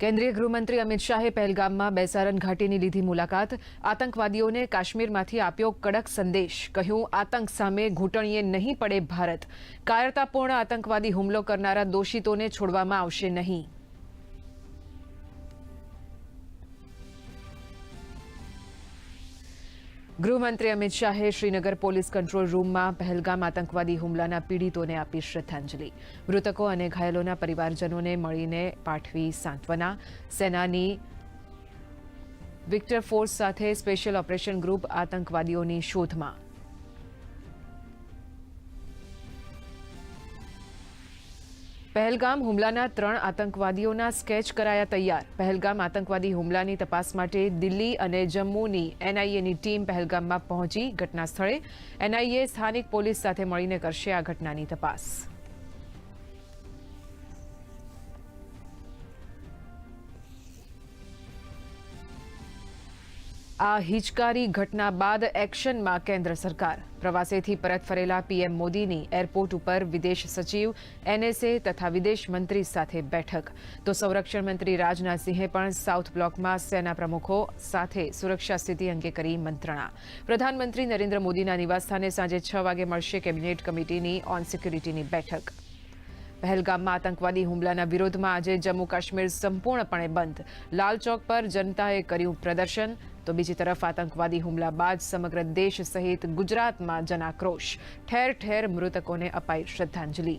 કેન્દ્રીય ગૃહમંત્રી અમિત શાહે પહેલગામમાં બેસારન ઘાટીની લીધી મુલાકાત. આતંકવાદીઓને કાશ્મીરમાંથી આપ્યો કડક સંદેશ. કહ્યું, આતંક સામે ઘૂંટણીએ નહીં પડે ભારત. કાયરતાપૂર્ણ આતંકવાદી હુમલો કરનારા દોષિતોને છોડવામાં આવશે નહીં. ગૃહમંત્રી અમિત શાહે શ્રીનગર પોલીસ કંટ્રોલ રૂમમાં પહેલગામ આતંકવાદી હુમલાના પીડિતોને આપી શ્રદ્ધાંજલિ. મૃતકો અને ઘાયલોના પરિવારજનોને મળીને પાઠવી સાંત્વના. સેનાની વિક્ટર ફોર્સ સાથે સ્પેશિયલ ઓપરેશન ગ્રુપ આતંકવાદીઓની શોધમાં. પહેલગામ હુમલાના ત્રણ આતંકવાદીઓના સ્કેચ કરાયા તૈયાર. પહેલગામ આતંકવાદી હુમલાની તપાસ માટે દિલ્હી અને જમ્મુની એનઆઈએની ટીમ પહેલગામમાં પહોંચી ઘટના સ્થળે એનઆઈએ સ્થાનિક પોલીસ સાથે મળીને કરશે આ ઘટનાની તપાસ. આ હિચકારી ઘટના બાદ એક્શનમાં કેન્દ્ર સરકાર. પ્રવાસેથી પરત ફરેલા પીએમ મોદીની એરપોર્ટ ઉપર વિદેશ સચિવ, એનએસએ તથા વિદેશ મંત્રી સાથે બેઠક. તો સંરક્ષણ મંત્રી રાજનાથસિંહે પણ સાઉથ બ્લોકમાં સેના પ્રમુખો સાથે સુરક્ષા સ્થિતિ અંગે કરી મંત્રણા. પ્રધાનમંત્રી નરેન્દ્ર મોદીના નિવાસસ્થાને સાંજે છ વાગે મળશે કેબિનેટ કમિટીની ઓન સિક્યુરિટીની બેઠક. પહેલગામમાં આતંકવાદી હુમલાના વિરોધમાં આજે જમ્મુ કાશ્મીર સંપૂર્ણપણે બંધ. લાલ ચોક પર જનતાએ કર્યું પ્રદર્શન. તો બીજી તરફ આતંકવાદી હુમલા બાદ સમગ્ર દેશ સહિત ગુજરાતમાં જનાક્રોશ. ઠેર ઠેર મૃતકોને અપાઈ શ્રદ્ધાંજલિ.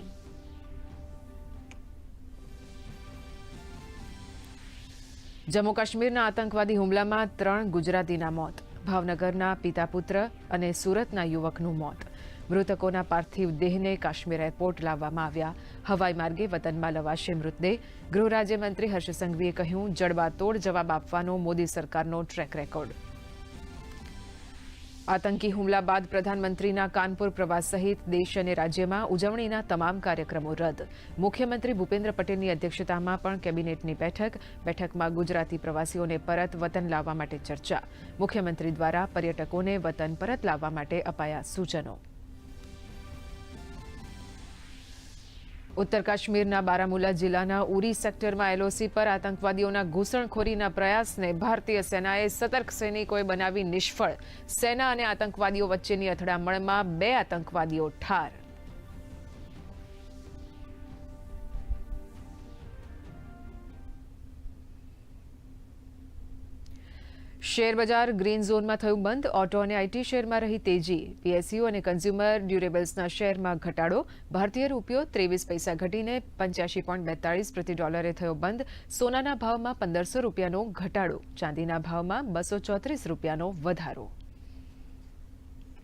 જમ્મુ કાશ્મીરના આતંકવાદી હુમલામાં ત્રણ ગુજરાતીના મોત. ભાવનગરના પિતા પુત્ર અને સુરતના યુવકનું મોત. મૃતકોના પાર્થિવ દેહને કાશ્મીર એરપોર્ટ લાવવામાં આવ્યા. હવાઈ માર્ગે વતનમાં લવાશે મૃતદેહ. ગૃહ રાજ્યમંત્રી હર્ષ સંઘવીએ કહ્યું, જડબાતોડ જવાબ આપવાનો મોદી સરકારનો ટ્રેક રેકોર્ડ આતંકી હુમલા બાદ પ્રધાનમંત્રીના કાનપુર પ્રવાસ સહિત દેશ અને રાજ્યમાં ઉજવણીના તમામ કાર્યક્રમો રદ. મુખ્યમંત્રી ભૂપેન્દ્ર પટેલની અધ્યક્ષતામાં પણ કેબિનેટની બેઠક. બેઠકમાં ગુજરાતી પ્રવાસીઓને પરત વતન લાવવા માટે ચર્ચા. મુખ્યમંત્રી દ્વારા પર્યટકોને વતન પરત લાવવા માટે અપાયા સૂચનો. ઉત્તર કાશ્મીરના બારામુલા જિલ્લાના ઉરી સેક્ટરમાં એલઓસી પર આતંકવાદીઓના ઘૂસણખોરીના પ્રયાસને ભારતીય સેનાએ સતર્ક સૈનિકોએ બનાવી નિષ્ફળ. સેના અને આતંકવાદીઓ વચ્ચેની અથડામણમાં બે આતંકવાદીઓ ઠાર. શેરબજાર ગ્રીન ઝોનમાં થયું બંધ, ઓટો અને આઈટી શેરમાં રહી તેજી. પીએસયુ અને કન્ઝ્યુમર ડ્યુરેબલ્સના શેરમાં ઘટાડો. ભારતીય રૂપિયો ત્રેવીસ પૈસા ઘટીને પંચ્યાસી પોઈન્ટ બેતાળીસ પ્રતિ ડોલરે થયો બંધ. સોનાના ભાવમાં પંદરસો રૂપિયાનો ઘટાડો. ચાંદીના ભાવમાં બસો ચોત્રીસ રૂપિયાનો વધારો.